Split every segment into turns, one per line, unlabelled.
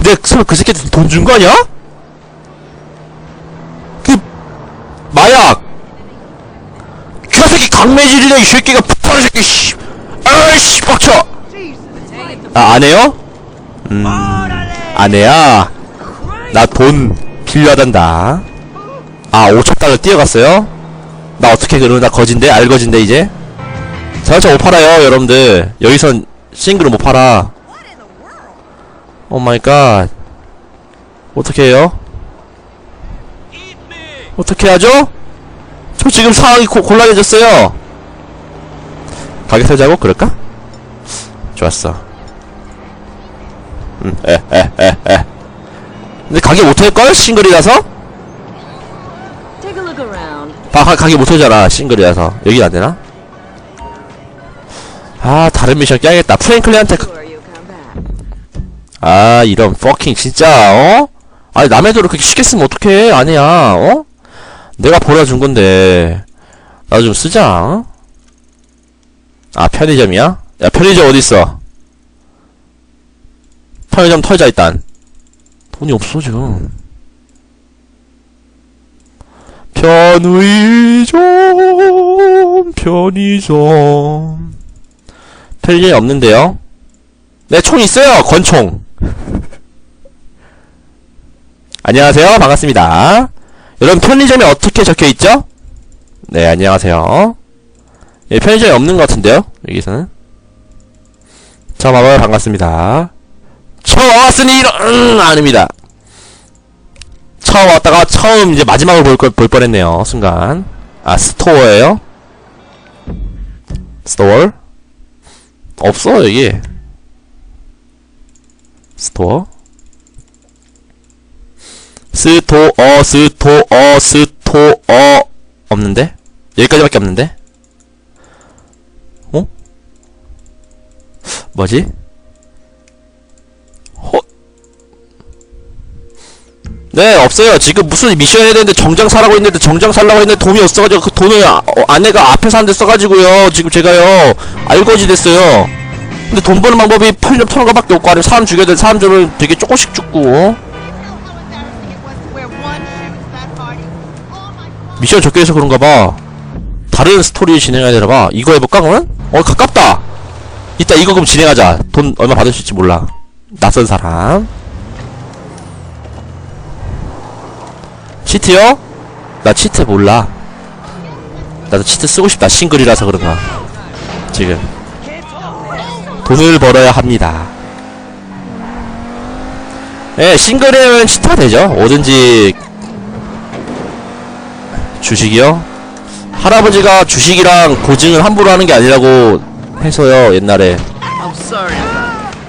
내 설마 그 새끼한테 돈 준거 아니야? 그 마약 그 새끼 강매질이네 이 새끼가 폭탄 새끼 씨 아이씨 빡쳐 아 안해요? 음 안해야 나 돈 필요하단다 아 5천달러 뛰어갔어요? 나 어떻게 그러면 나 거진데? 알거진데 이제 자동차 못 팔아요 여러분들 여기선 싱글은 못 팔아 오 마이 갓 어떻게 해요? 어떻게 하죠? 저 지금 상황이 고, 곤란해졌어요 가게 설자고 그럴까? 좋았어 음, 에, 에, 에, 에. 근데 가게 못할걸? 싱글이라서? 가, 가게 못하잖아 싱글이라서 여기 안되나? 아 다른 미션 깨야겠다 프랭클린한테 아 이런 퍼킹 진짜 어? 아니 남의 돈을 그렇게 쉽게 쓰면 어떡해 아니야 어? 내가 벌어준 건데 나도 좀 쓰자 어? 아 편의점이야? 야 편의점 어딨어 편의점 털자 일단 돈이 없어 지금 편의점 편의점 편의점이 없는데요 네, 총 있어요! 권총! 안녕하세요. 반갑습니다. 여러분, 편의점에 어떻게 적혀있죠? 네, 안녕하세요. 예, 편의점이 없는 것 같은데요? 여기서는. 처음 와봐요. 반갑습니다. 처음 와봤으니, 이런, 음, 아닙니다. 처음 왔다가 처음 이제 마지막으로 볼, 걸, 볼 뻔했네요. 순간. 아, 스토어예요 스토어? 없어, 여기. 스토어 스토어 스토어 스토어 없는데? 여기까지밖에 없는데? 어? 뭐지? 어? 네 없어요 지금 무슨 미션 해야 되는데 정장 사라고 했는데 정장 살라고 했는데 돈이 없어가지고 그 돈을 아, 어, 아내가 한대 써가지고요 지금 제가요 알거지 됐어요 근데 돈 버는 방법이 편의점 터는 거밖에 없고 아니면 사람 죽여야 될 사람들은 되게 조금씩 죽고. 미션 적혀있어 그런가 봐. 다른 스토리 진행해야 되나 봐. 이거 해볼까 그러면? 어 가깝다. 이따 이거 그럼 진행하자. 돈 얼마 받을 수 있지 몰라. 낯선 사람. 치트요? 나 치트 몰라. 나도 치트 쓰고 싶다. 싱글이라서 그런가. 지금 돈을 벌어야 합니다. 예, 싱글이면 치타 되죠. 뭐든지 주식이요? 할아버지가 주식이랑 고증을 함부로 하는 게 아니라고 해서요, 옛날에.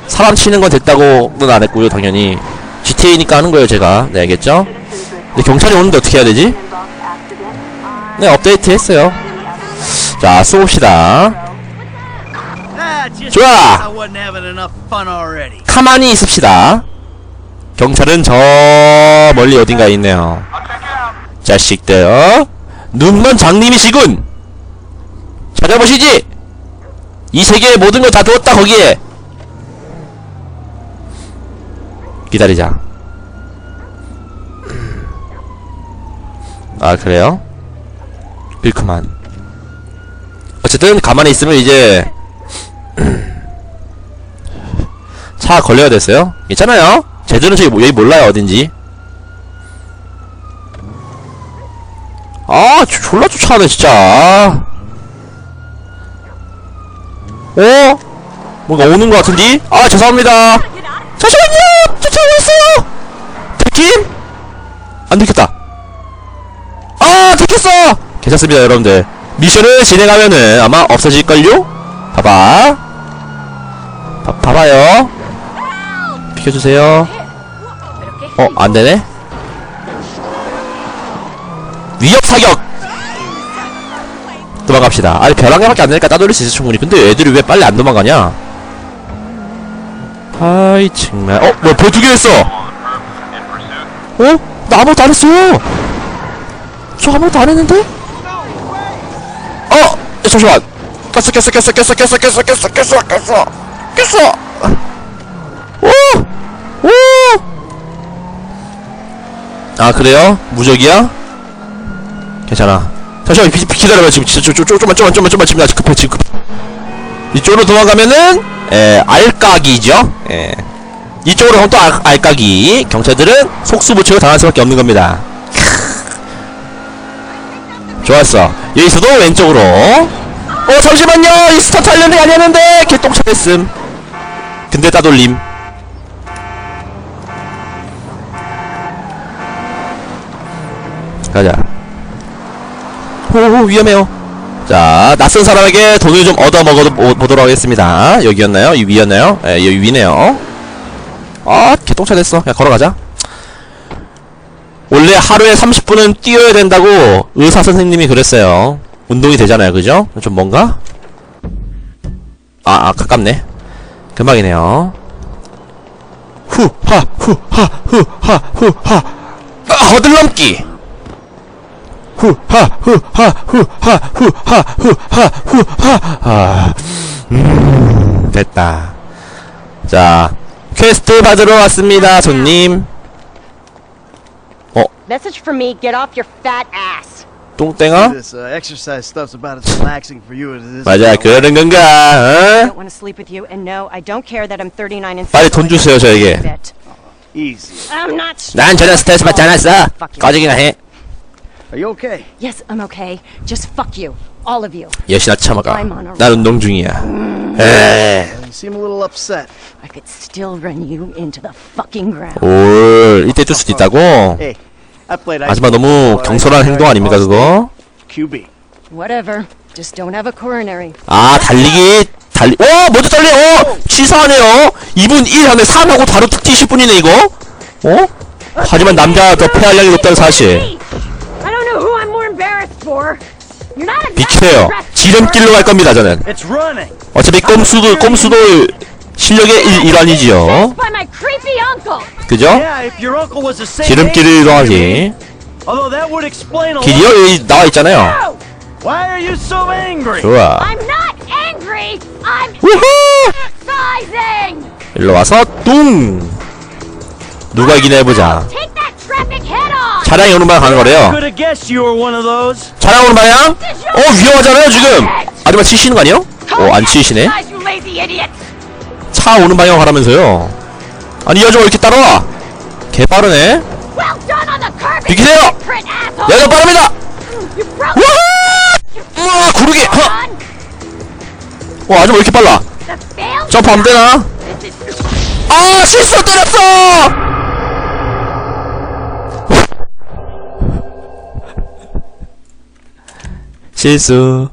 사람 치는 건 됐다고는 안 했고요, 당연히. GTA니까 하는 거예요, 제가. 네, 알겠죠? 근데 경찰이 오는데 어떻게 해야 되지? 네, 업데이트 했어요. 자, 쏘봅시다. 좋아. 가만히 있읍시다. 경찰은 저 멀리 어딘가에 있네요. 자식들, 어? 눈먼 장님이시군! 찾아보시지! 이 세계의 모든 걸 다 두었다, 거기에! 기다리자. 아, 그래요? 그렇구만. 어쨌든, 가만히 있으면 이제, 차 걸려야 됐어요? 괜찮아요? 쟤들은 저기 뭐- 여기 몰라요 어딘지 아 조- 졸라 쫓아가네 진짜 어? 뭔가 오는 것 같은데? 아 죄송합니다 잠시만요 쫓아오고 있어요 들킴? 안 들켰다 아 들켰어 괜찮습니다 여러분들 미션을 진행하면은 아마 없어질걸요? 봐봐. 봐, 봐봐요. 비켜주세요. 어 안되네? 위협 사격! 도망갑시다. 아니 벼랑 개밖에 안되니까 따돌릴 수 있어 충분히. 근데 애들이 왜 빨리 안 도망가냐? 아이 정말. 어? 뭐야 벌두개 했어! 어? 나 아무것도 안 했어요 저 아무것도 안 했는데? 어! 야, 잠시만 깼어 깼어 깼어 깼어 깼어 깼어 깼어 깼어 깼어 깼어. 어. 오! 오! 아 그래요? 무적이야? 괜찮아. 잠시만 비, 비, 기다려봐 지금. 좀, 좀, 좀, 좀만 좀만 좀만 좀만 지금 아직 급해 지금 급해. 이쪽으로 도망가면은 에 알까기죠? 예. 이쪽으로 가면 또 알, 알까기. 경찰들은 속수무책을 당할 수밖에 없는 겁니다. 좋았어. 여기서도 왼쪽으로. 어 잠시만요. 이 스타트 하려는 게 아니었는데 개똥차 됐음. 근데 따돌림. 가자. 호호 위험해요. 자 낯선 사람에게 돈을 좀 얻어먹어 보도록 하겠습니다. 여기였나요? 이 위였나요? 예 여기 위네요. 아 개똥차 됐어. 야 걸어가자. 원래 하루에 30분은 뛰어야 된다고 의사 선생님이 그랬어요 운동이 되잖아요. 그죠? 좀 뭔가? 아, 아 가깝네. 금방이네요. 후 하 후 하 후 하 후하. 아, 허들넘기! 후 하 후 하 후 하 후 하 후 하 후 하. 아, 음 됐다. 자 퀘스트 받으러 왔습니다 손님.
Message from me, get off your fat ass.
똥땡아
This uh, exercise stuff's about as relaxing for you as it is.
맞아 그러는 건가
I
어?
don't want to sleep with you, and no, I don't care that I'm 39 and
빨리 돈 주세요 저에게 난 전혀 스트레스 받지 않았어. 꺼지기나 해
Are you okay?
Yes, I'm okay. Just fuck you. All of you.
여시나 참아가
I'm on a
난 운동 중이야 에이
You seem a little upset.
I could still run you into the fucking ground.
올 이때 뜰 수도 있다고
Hey,
하지만 너무 경솔한 행동 아닙니까 그거
it. QB.
Whatever. Just don't have a coronary.
아 달리기 달리 어 먼저 달리 어 치사하네요 2분 1 하면 3하고 바로 툭 튀실 뿐이네 이거 어? 하지만 남자가 더 폐활량이 높다는 사실
I don't know who I'm more embarrassed for. You're not exactly
비키세요
dressed
지름길로 갈 겁니다 저는
It's running.
어차피 꼼수도 꼼수도 실력의 일, 일환이지요. 그죠? 지름길을
lot.
길이요? 여기 나와 있잖아요? 좋아 우후. 일로 와서 뚱 누가 이기나 해보자. 차량이 오는 방향 가는 거래요. 차량 오는 방향? 어 위험하잖아요 지금 아줌마 치시는 거 아니에요? 어 안 치시네 차 오는 방향 가라면서요? 아니 이 아줌마 왜 이렇게 따라와? 개 빠르네.
Well done on the curb.
비키세요. 여자 빠릅니다! 우와! 구르기! 어 아줌마 왜 이렇게 빨라. 점프 안 되나?
This is
아 실수 때렸어! 실수.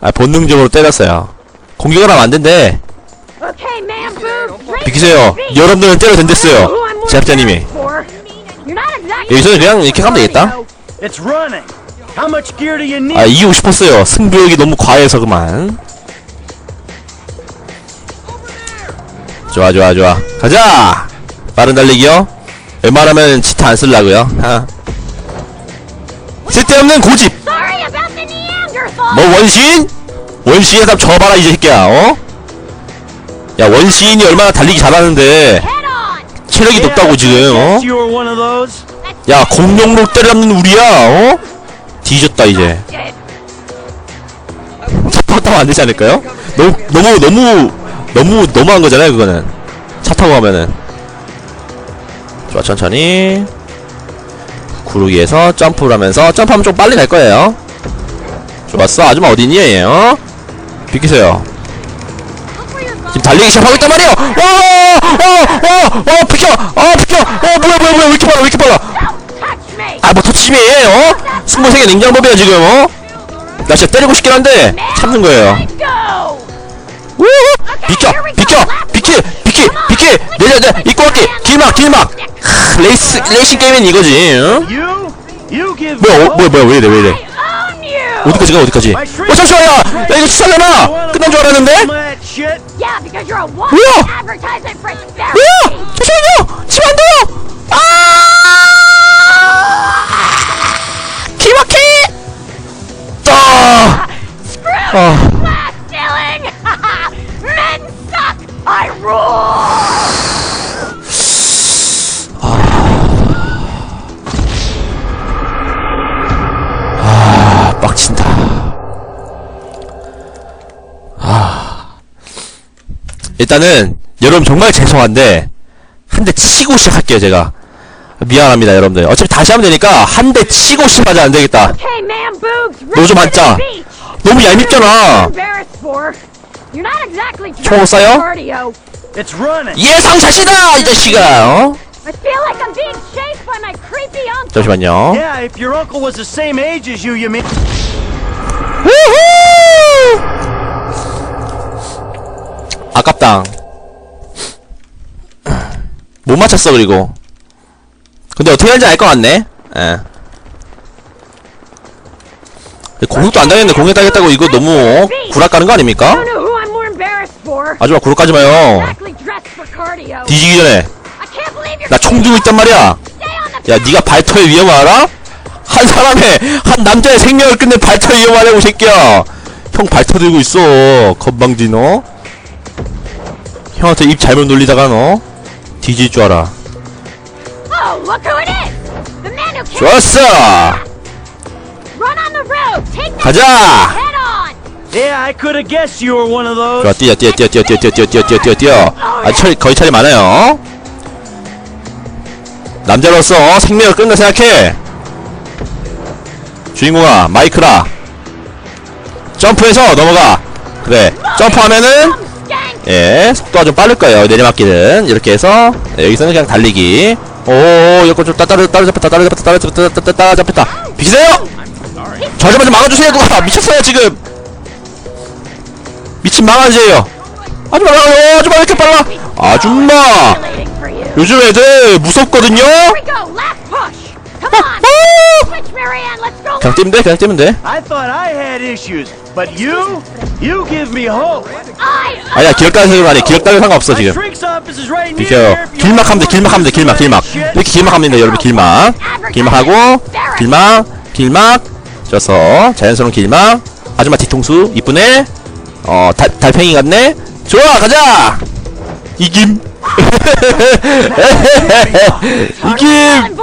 아 본능적으로 때렸어요 공격을 하면 안 된대. 비키세요. 여러분들은 때려도 된댔어요 제작자님이. 여기서는 그냥 이렇게 하면 되겠다? 아 이기고 싶었어요. 승부욕이 너무 과해서 그만. 좋아 좋아 좋아. 가자! 빠른 달리기요. 웬만하면 치타 안 쓸라고요. 아. 쓸데없는 고집. 뭐 원시인? 원시인에 답 줘봐라 이 새끼야 어? 야 원시인이 얼마나 달리기 잘하는데. 체력이 높다고 지금 어? 야 공룡로 때려잡는 우리야 어? 뒤졌다 이제. 차 타고 가면 안 되지 않을까요? 너무 너무 너무 너무 너무한 거잖아요 그거는 차 타고 가면은 좋아 천천히 구르기에서 점프를 하면서 점프하면 좀 빨리 갈 거예요 좋았어 아줌마 어디니 얘요 비키세요. 지금 달리기 시작하고 있단 말이에요 와와와와 비켜 아 비켜 어 뭐야 뭐야 뭐야 왜 이렇게 빨라 왜 이렇게 빨라
Don't touch me.
아뭐 터치미 어? 승부세계 냉장법이야 지금 어? 나 진짜 때리고 싶긴 한데 참는 거예요. 우후! 비켜! 비켜! 비키! 비키! 비키! 내려 내려 입고 갈게! 길막 길막! 크, 레이스 레이싱 게임은 이거지 응? 뭐야 어, 뭐야 뭐야 왜 이래 왜 이래. 어디까지 가 어디까지 어 잠시만 야! 야 이거 치살려나! 끝난 줄 알았는데? 뭐야? 뭐야! 잠시만요! 치면 안 돼요! 아! 길막히! 아! 아. 일단은 여러분 정말 죄송한데 한 대 치고 시작할게요 제가 미안합니다 여러분들 어차피 다시 하면 되니까 한 대 치고 시작하자 안 되겠다
Okay, man boobs.
너좀
ready for
앉자. 너무 얄밉잖아
Embarrassed for. You're not exactly
총
dressed for
쏴요? 예상샷이다 이 자식아 어? 잠시만요
Yeah, if
아깝당 못 맞췄어 그리고 근데 어떻게 하는지 알 것 같네 예 공격도 안 당했는데 공격 당했다고 이거 너무 어? 구락 가는 거 아닙니까? 아줌마 구락 가지 마요. 뒤지기 전에. 나 총 들고 있단 말이야 야 니가 발터의 위험 알아? 한 사람의 한 남자의 생명을 끝낸 발터의 위험 이 새끼야 형 발터 들고 있어 건방지 너 형한테 입 잘못 놀리다가 너 뒤질 줄 알아
Oh.
좋았어 가자. 좋아 뛰어 뛰어 뛰어 뛰어 뛰어 뛰어 뛰어 뛰어 뛰어 뛰어 뛰어 아 철, 거의 차례 많아요 남자로서 생명을 끊는 생각해 주인공아 마이크라 점프해서 넘어가 그래 점프하면은. 예 속도가 좀 빠를 거예요. 내리막길은. 이렇게 해서 네, 여기서는 그냥 달리기. 오 이거 좀 따따르 따르 잡혔다 따르 잡혔다 따르 잡혔다 따르 따르 잡혔다. 비키세요? 저좀 막아주세요 누가. 미쳤어요 지금. 미친 망아지예요. 아줌마 나가요 아줌마 왜 이렇게 빨라? 아줌마. 요즘 애들 무섭거든요.
Let's go.
그냥 뛰면 돼 그냥 뛰면 돼.
I thought I had issues, but you, you give me hope.
I.
아니야 기억 따는 생각 아니야 기억 따는 상관없어 지금. 비켜요. 길막 하면 돼 길막 하면 돼 길막 길막. 이렇게 길막 하면 됩니다 여러분 길막. 길막하고 길막 길막. 져서 자연스러운 길막. 아줌마 뒤통수 이쁘네? 어 달, 달팽이 같네? 좋아 가자! 이김. 이김.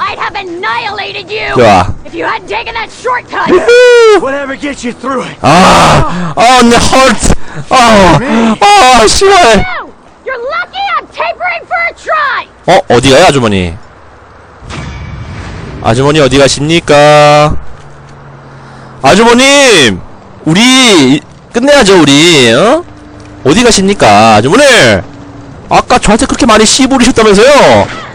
I'd have annihilated you
좋아
if you hadn't taken that shortcut.
우후.
Whatever gets you through it.
아, 아, 내 헐트. 아, 아, 씨발.
You. You're lucky I'm tapering for a try.
어, 어디 가요, 아주머니? 아주머니 어디 가십니까? 아주머님! 우리, 끝내야죠, 우리, 어? 어디 가십니까, 아주머니? 아까 저한테 그렇게 많이 씨 부리셨다면서요?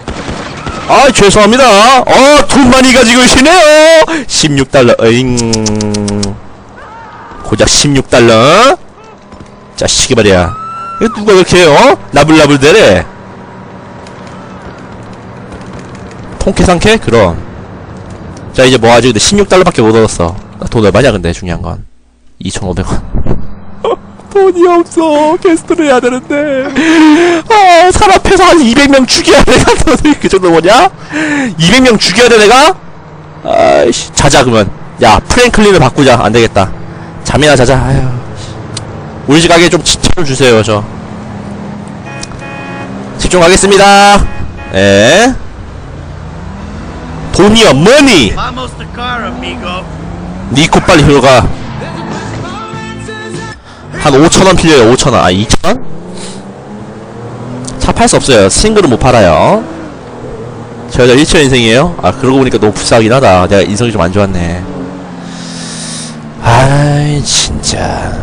아, 죄송합니다. 어, 돈 많이 가지고 계시네요! 16달러, 어잉. 고작 16달러? 자식이 말이야. 이거 누가 그렇게, 어? 나불나불 대래? 통쾌상쾌? 그럼 자 이제 뭐하지 근데 16달러밖에 못 얻었어 나돈 얼마냐 근데 중요한 건 2,500원 돈이 없어. 게스트를 해야 되는데. 아 사람 앞에서 한 200명 죽여야 돼. 너는 그 정도 뭐냐? 200명 죽여야 돼 내가? 아이씨 자자 그러면. 야 프랭클린을 바꾸자. 안 되겠다. 잠이나 자자. 아휴 우리 집 가게 좀 치킨 주세요 저. 집중하겠습니다. 예. 돈이요 머니. 니코 빨리 들어가 한 5천원 필요해요 5천원. 아 2천원? 차 팔 수 없어요. 싱글은 못 팔아요. 저 여자 1차 인생이에요? 아 그러고 보니까 너무 불쌍하긴 하다. 내가 인성이 좀 안 좋았네. 아이 진짜.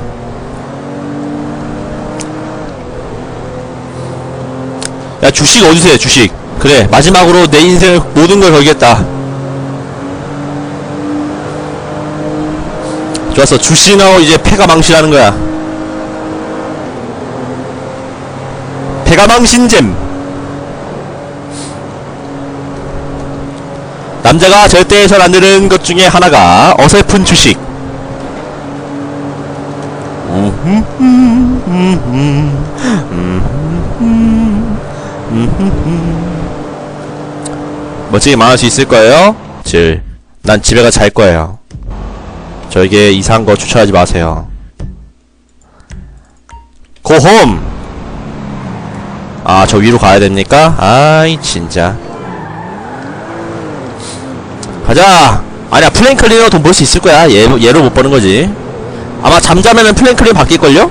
야 주식 어디세요 주식. 그래 마지막으로 내 인생을 모든 걸 걸겠다. 좋았어. 주식하고 이제 패가 망신하는 거야 패가 망신잼 남자가 절대 해선 안 되는 것 중에 하나가 어설픈 주식 멋지게 말할 수 있을 거예요? 질. 난 집에 가 잘 거예요. 저에게 이상한 거 추천하지 마세요. 고홈! 저 위로 가야 됩니까? 아이, 진짜. 가자! 아니야, 플랭클리너 돈 벌 수 있을 거야. 얘, 얘로 못 버는 거지. 아마 잠자면은 플랭클리너 바뀔걸요?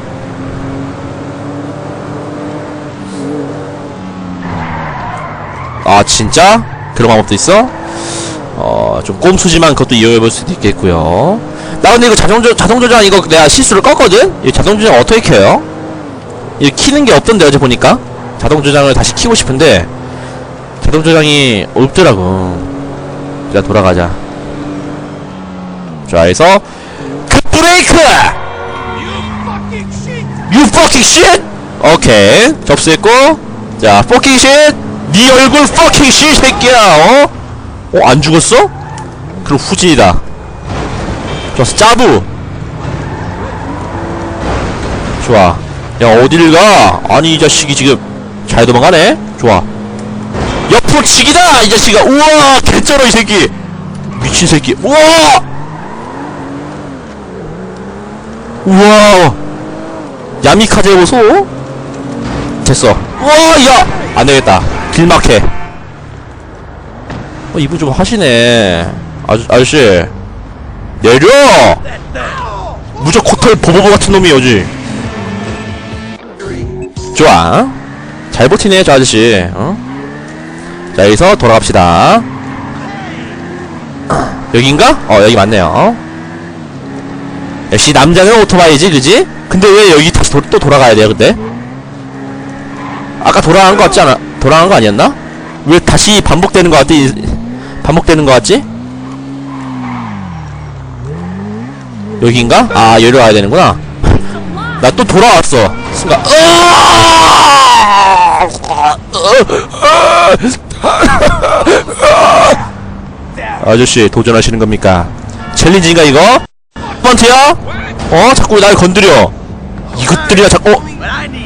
아, 진짜? 그런 방법도 있어? 어, 좀 꼼수지만 그것도 이용해볼 수도 있겠고요. 나 근데 이거 자동조, 자동조장 이거 내가 실수를 껐거든? 이 자동조장 어떻게 켜요? 이거 키는 게 없던데 어제 보니까 자동 조장을 다시 키고 싶은데 자동 조장이 없더라고 일단 돌아가자 자 해서 그 브레이크! You fucking shit! 오케이 접수했고 자 fucking shit 네 얼굴 fucking shit 새끼야 어? 어? 안 죽었어? 그럼 후진이다 좋았어 짜부 좋아 야 어딜 가 아니 이 자식이 지금 잘 도망가네. 좋아. 옆으로 치기다 이 자식아. 우와 개쩔어 이 새끼. 미친 새끼. 우와! 우와. 야미카제 보소? 됐어. 우와 야! 안되겠다. 길막해. 어 이분 좀 하시네. 아저, 아저씨. 내려! 무적 코털 보보보 같은 놈이 여지 좋아 잘 버티네 저 아저씨 어? 자 여기서 돌아갑시다 여긴가? 어 여기 맞네요 역시 남자는 오토바이지 그지? 근데 왜 여기 다시 도, 또 돌아가야 돼요 근데? 아까 돌아간 거 같지 않아? 돌아간 거 아니었나? 왜 다시 반복되는 거 같지? 반복되는 거 같지? 여긴가? 아 여기로 가야 되는구나 나 또 돌아왔어 순간 아 저씨 도전하시는 겁니까? 챌린지인가 이거? 번트야? 어? 자꾸 날 건드려 이것들이야 자꾸 어?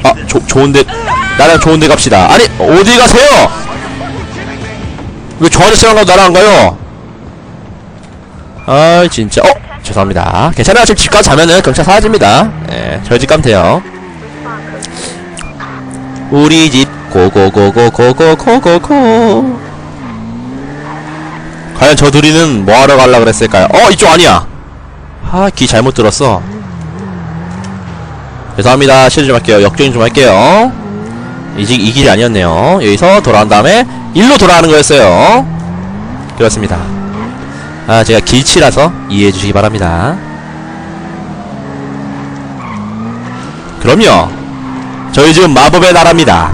아 조, 좋은데 나랑 좋은데 갑시다 아니 어디 가세요? 왜 저 아저씨랑 가도 나랑 안 가요? 아 진짜 어? 죄송합니다 괜찮아요 지금 집 가서 자면은 경찰 사라집니다 예 저희 집 가면 돼요 우리 집 고고고고고고고고고 과연 저 둘이는 뭐하러 갈라 그랬을까요? 어 이쪽 아니야 아, 귀 잘못 들었어. 죄송합니다. 실례 좀 할게요. 역주행 좀 할게요. 이, 길- 이 길이 아니었네요. 여기서 돌아온 다음에, 일로 돌아가는 거였어요. 그렇습니다. 아, 제가 길치라서 이해해 주시기 바랍니다. 그럼요. 저희 지금 마법의 나라입니다.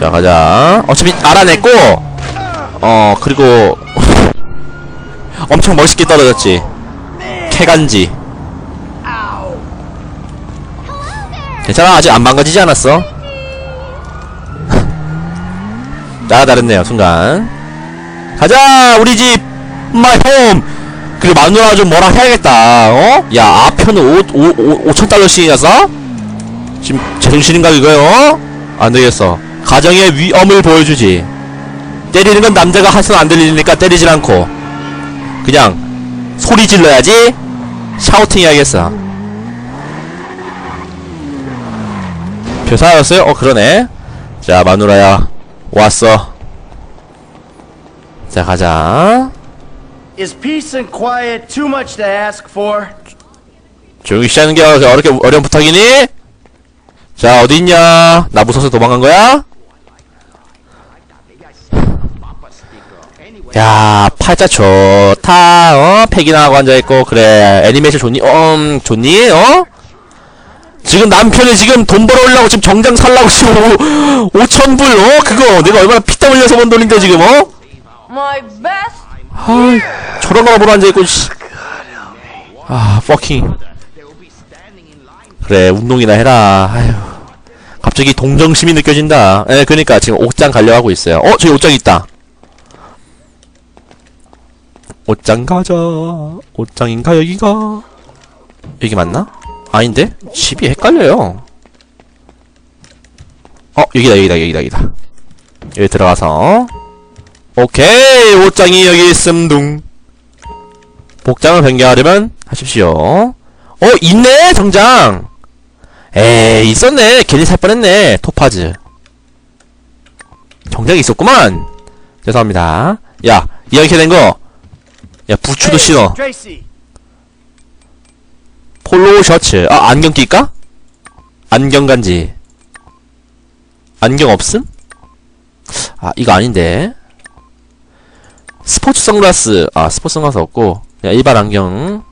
자, 가자. 어차피 알아냈고, 어, 그리고, 엄청 멋있게 떨어졌지. 캐간지. 괜찮아 아직 안 망가지지 않았어. 따라다녔네요 순간. 가자 우리 집 마이 홈. 그리고 마누라 좀 뭐라 해야겠다. 어? 야 아편은 5, 5, 5천 달러씩이라서? 지금 제정신인가 이거요? 어? 안 되겠어. 가정의 위엄을 보여주지. 때리는 건 남자가 하선 안 들리니까 때리질 않고. 그냥 소리 질러야지 샤우팅 해야겠어 교사였어요? 어 그러네 자 마누라야 왔어 자 가자
Is peace and quiet too much to ask for?
조용히 쉬하는 게 어렵게 어려운 부탁이니? 자 어딨냐 나 무서워서 도망간 거야? 야 팔자 좋다 어 팩이나 하고 앉아있고 그래 애니메이션 좋니? 어 음, 좋니? 어? 지금 남편이 지금 돈 벌어오려고 지금 정장 살라고 지금 5천불 어? 그거 내가 얼마나 피땀 흘려서 번 돈인데 지금 어?
My best
아이 저런 거나 보러 앉아있고 씨. 아 퍼킹 그래 운동이나 해라 아휴 갑자기 동정심이 느껴진다 예 그니까 지금 옷장 가려고 하고 있어요 어 저기 옷장 있다 옷장 가자. 옷장인가 여기가 여기 맞나? 아닌데? 집이 헷갈려요. 어 여기다 여기다 여기다 여기다. 여기 들어가서. 오케이 옷장이 여기 있음 둥. 복장을 변경하려면 하십시오. 어 있네 정장. 에이 있었네. 괜히 살 뻔했네. 토파즈. 정장이 있었구만. 죄송합니다. 야 이렇게 된 거 야 부츠도 신어. 폴로 셔츠. 아 안경 낄까? 안경 간지. 안경 없음? 아 이거 아닌데. 스포츠 선글라스. 아 스포츠 선글라스 없고. 그냥 일반 안경.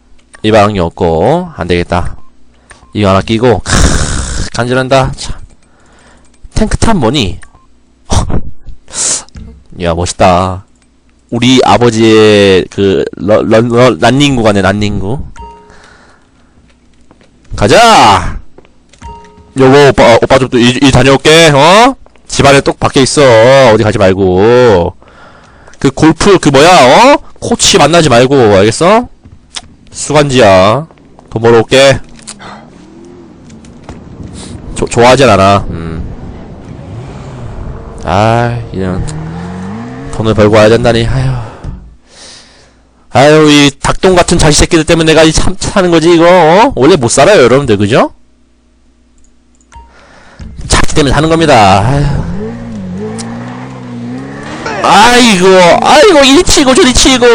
일반 안경 없고. 안되겠다. 이거 하나 끼고. 크 간지난다. 참. 탱크탑 뭐니? 야 멋있다 우리 아버지의 그 러, 러, 러, 란닝구 가네 란닝구. 가자! 여보 오빠 오빠 좀또 일 일 다녀올게 어? 집안에 똑 밖에 있어. 어디 가지 말고. 그 골프 그 뭐야 어? 코치 만나지 말고 알겠어? 수간지야. 돈 벌어올게. 조, 좋아하진 않아. 음. 아 이런 돈을 벌고 와야 된다니 아휴 아유 이 닭똥 같은 자식 새끼들 때문에 내가 이 참 사는 거지 이거 어? 원래 못 살아요 여러분들 그죠? 자기 때문에 사는 겁니다 아휴. 아이고 아이고 이리 치고 저리 치고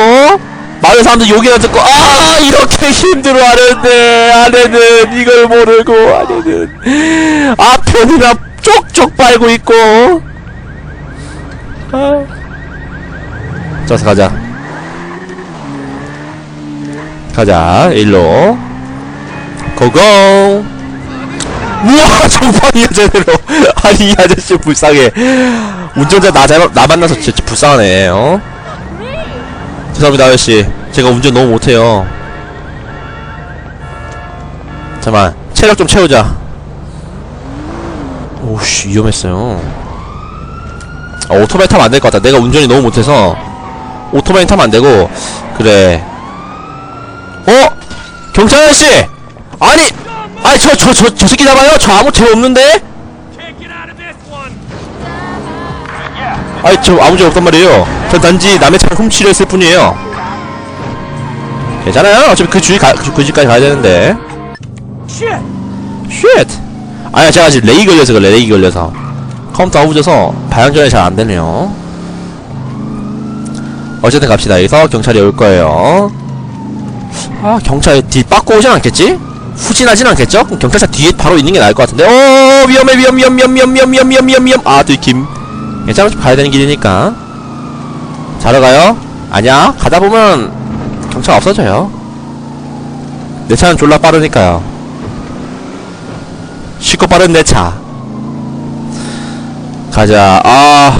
마을 사람들 욕이나 듣고 아 이렇게 힘들어하는데 아내는 이걸 모르고 아내는 앞편이나 쪽쪽 빨고 있고 아. 자서 가자. 가자 일로. 고고! 우와 정판이야 제대로. 아니 이 아저씨 불쌍해. 운전자 나, 잘, 나 만나서 진짜 불쌍하네 어? 죄송합니다 아저씨. 제가 운전 너무 못해요. 잠깐만 체력 좀 채우자. 오씨 위험했어요. 아, 오토바이 타면 안 될 것 같다. 내가 운전이 너무 못해서 오토바이 타면 안 되고 그래 어? 경찰 아저씨! 아니! 아니 저 저 저 저 새끼 잡아요? 저 아무 죄 없는데? 아니 저 아무 죄 없단 말이에요 전 단지 남의 차를 훔치려 했을 뿐이에요 괜찮아요 어차피 그 주위 가, 그, 그 집까지 가야 되는데 쉣! 아니야 제가 아직 레이 걸려서 그래 레이 걸려서 컴퓨터 아우져서 방향전이 잘 안되네요 어쨌든 갑시다. 여기서 경찰이 올 거예요. 아 경찰 뒤 빠꾸 오진 않겠지? 후진하진 않겠죠? 경찰차 뒤에 바로 있는 게 나을 것 같은데. 오 위험해 위험 위험 위험 위험 위험 위험 위험 위험 위험. 아 들킴 괜찮아 좀 가야 되는 길이니까. 자러 가요? 아니야. 가다 보면 경찰 없어져요. 내 차는 졸라 빠르니까요. 쉽고 빠른 내 차. 가자. 아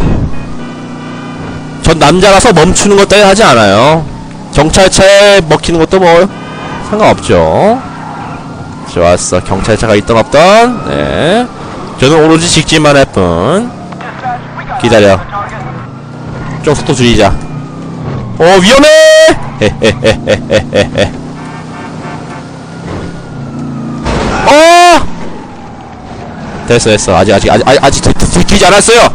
전 남자라서 멈추는 것 따위 하지 않아요. 경찰차에 먹히는 것도 뭐 상관없죠. 좋았어. 경찰차가 있던 없던. 네. 저는 오로지 직진만 할 뿐. 기다려. 좀 속도 줄이자. 어 위험해! 헤헤헤헤헤헤 어! 됐어 됐어. 아직 아직 아직 아직, 아직 들키지 않았어요.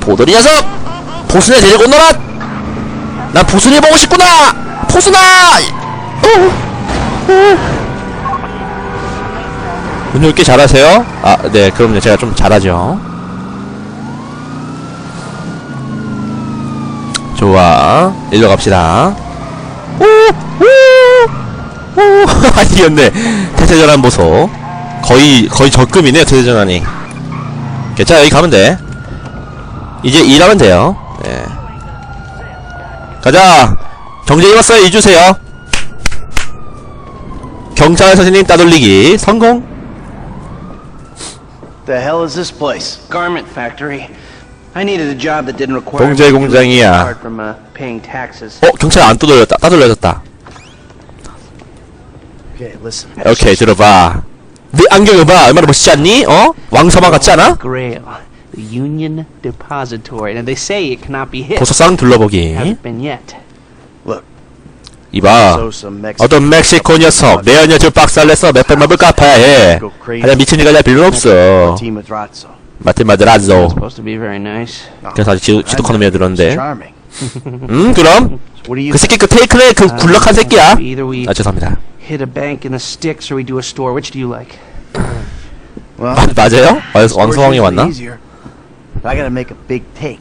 보돌이 녀석 보스네 데리고 놀아 난 보스네 보고 싶구나 보스나 운전 꽤 잘하세요? 아, 네, 그럼요. 제가 좀 잘하죠. 좋아. 일로 갑시다. 오! 오! 오! 아니었네. 태세전환 보소. 거의, 거의 적금이네요, 태세전환이. 괜찮아, 여기 가면 돼. 이제 일하면 돼요. 네. 가자! 경제 입었어요, 잊으세요. 경찰 선생님 따돌리기 성공!
The hell is this place?
garment factory. I needed a job that didn't require to
공장이야.
from uh, paying taxes.
어, 경찰 안 따돌렸다. 따돌려졌다.
Okay, listen.
오케이, 들어봐. 네 안경을 봐. 얼마나 멋있지 않니? 어? 왕서방 같지 않아?
Grail, the Union Depository. And they say it cannot be hit.
보석상 둘러보기.
Hasn't been yet.
Look,
이봐.
so some Mexican.
어떤 멕시코 녀석 내 연녀 저 박살내서 몇 백만 불 갚아야 해. 하여 미친 니가 될 필요는 없어. 마틴 마드라조.
Supposed to be very nice.
그래서 지, 지독한 놈이야 들었는데.
Charming.
음, 그럼?
What do you
그 새끼 그 테이크네 그 굴락한 새끼야. 아, 죄송합니다.
hit a bank in the sticks or we do a store. Which do you like?
Well,
마, 맞아요? 왕-
usually
왔나?
I gotta make a big take.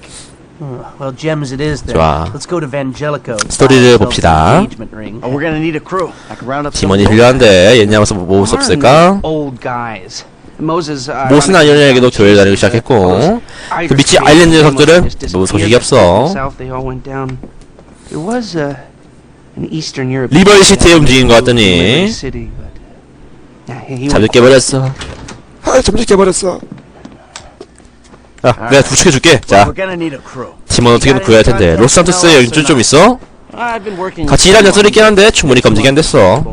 Well, gems it is then.
좋아.
Let's go to Vangelico.
스토리를 봅시다.
engagement ring.
Oh, we're gonna need a crew. I can round up some
팀원이. 필요한데 옛날부터 뭐 모을 수 없을까?
Old guys. Moses. Uh,
모스나 연예에게도 교회를 다니기 시작했고 그 미치 아일랜드 녀석들은 뭐 소식이 없어.
There was a an Eastern Europe.
리버리 시티에 움직인 것 같더니 잠들 깨버렸어. 아 잠들 깨버렸어. 야, 내가 부축해 줄게. 자,
We're gonna need a crew.
팀원 어떻게든 구해야 할 텐데. 로스산토스에 연줄 좀 있어? 같이 일한 녀석이 있긴 한데 충분히 검증이 안 됐어.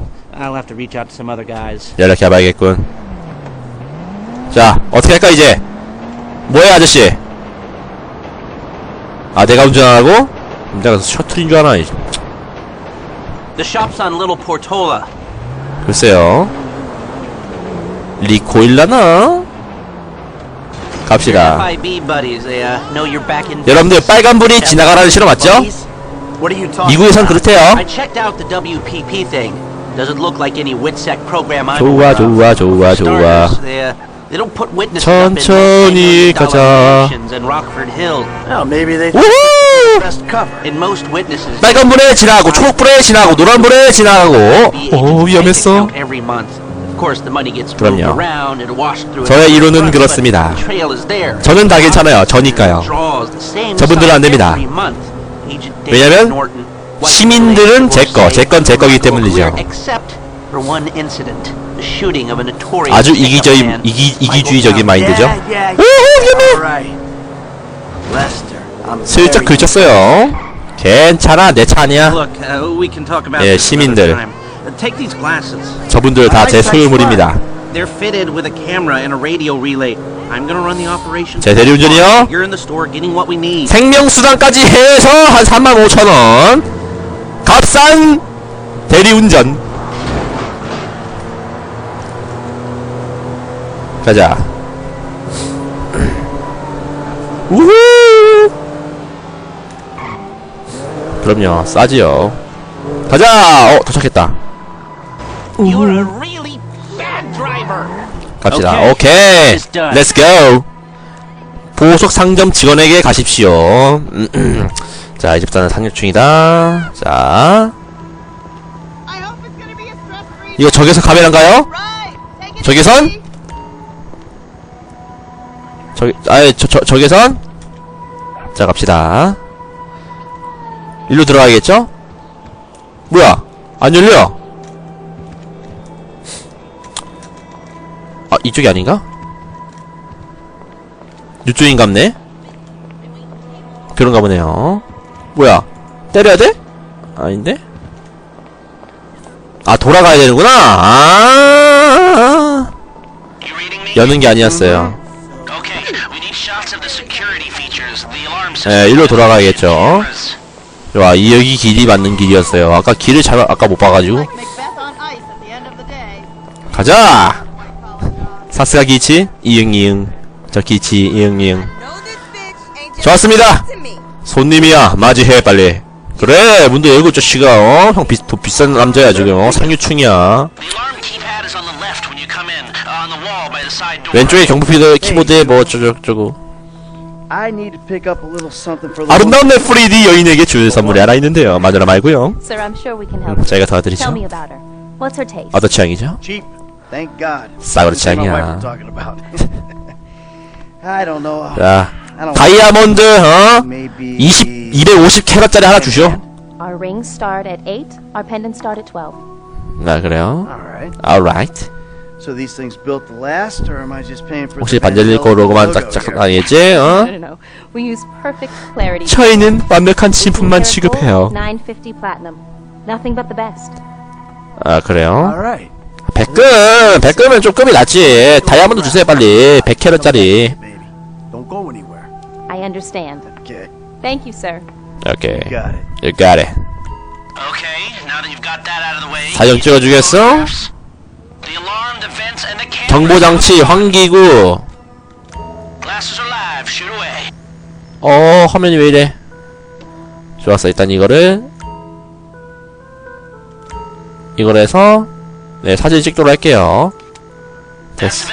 연락해봐야겠군. 자, 어떻게 할까 이제? 뭐해 아저씨? 아, 내가 운전하라고? 내가 셔틀인 줄 아나? 글쎄요. 리코일라나? 갑시다.
Uh.
여러분들 빨간불이 지나가라는 신호 맞죠? 미국에선? 그렇대요. 좋아. 좋아, 좋아, 좋아.
starters, They, uh, they don't put witnesses up in
천천히
$10 million
가자. 빨간불에 지나가고 초록불에 지나가고 노란불에 지나가고 오 위험했어
account every month. Of course, the money gets moved
그럼요. 저의 이론은 그렇습니다. 저는 다 괜찮아요 저니까요
Draws the same
저분들은 안 됩니다.
every month. Agent David
왜냐면 시민들은 제 거, 제 건 제 거기 때문이죠. 아주
man,
이기 이기주의적인. 마인드죠 위험해 슬쩍 긁혔어요 괜찮아 내 차 아니야
uh,
예, 시민들.
Uh.
저분들 다 제 소유물입니다. 제 대리운전이요? 생명수당까지 해서 한 35,000원 값싼 대리운전 가자 우후 그럼요 싸지요 가자 어 도착했다
You're a really bad driver.
갑시다
오케이.
렛츠 고 보석 상점 직원에게 가십시오. 자 이제부터는 자
be a stress-free
이거 적외선 카메라인가요? 적외선? 적, 아예 저, 저, 적외선? 자 갑시다 일로 들어가야겠죠? 뭐야 안 열려 아 이쪽이 아닌가? 이쪽인갑네 그런가 보네요 뭐야 때려야 돼? 아닌데? 아 돌아가야 되는구나 아? 여는 게 아니었어요. 네, 일로 돌아가야겠죠. 좋아 이 여기 길이 맞는 길이었어요 아까 길을 잘 아까 못 봐가지고. 가자. 사스가 기치 이응 이응 저 기치 이응 이응 좋았습니다. 손님이야 맞이해 빨리 그래 문도 열고 저씨가 어형 비싼 남자야 지금 어
uh, on the wall by the side door.
왼쪽에 경부피드 키보드에 뭐 어쩌고저쩌고 아름다운 내 프리디 여인에게 줄 선물이 하나 있는데요 마누라 말고요. 음. 저희가 도와드리죠? 어떤 취향이죠?
Thank God. know.
자 다이아몬드 어?
maybe
20 250 캐럿짜리 하나 주쇼
Our rings start at 8, our pendants start at 12.
나 그래요
All right.
alright
So these things built to last, or am I just paying for?
혹시
Vanderbilt
거로만 짝짝?
No,
어?
no, no. We use perfect clarity.
저희는 완벽한 진품만 취급해요
950 platinum. Nothing but the best.
아 그래요?
All
100금! 100금은 좀 급이 낮지 다이아몬드 주세요 빨리 100캐럿짜리
Baby, don't go anywhere.
I understand.
Okay,
Thank you, sir.
오케이. You got it
way.
사진 찍어주겠어? 정보장치 환기구. 어 화면이 왜 이래 좋았어 일단 이거를 이걸 해서 네, 사진 찍도록 할게요. 됐어.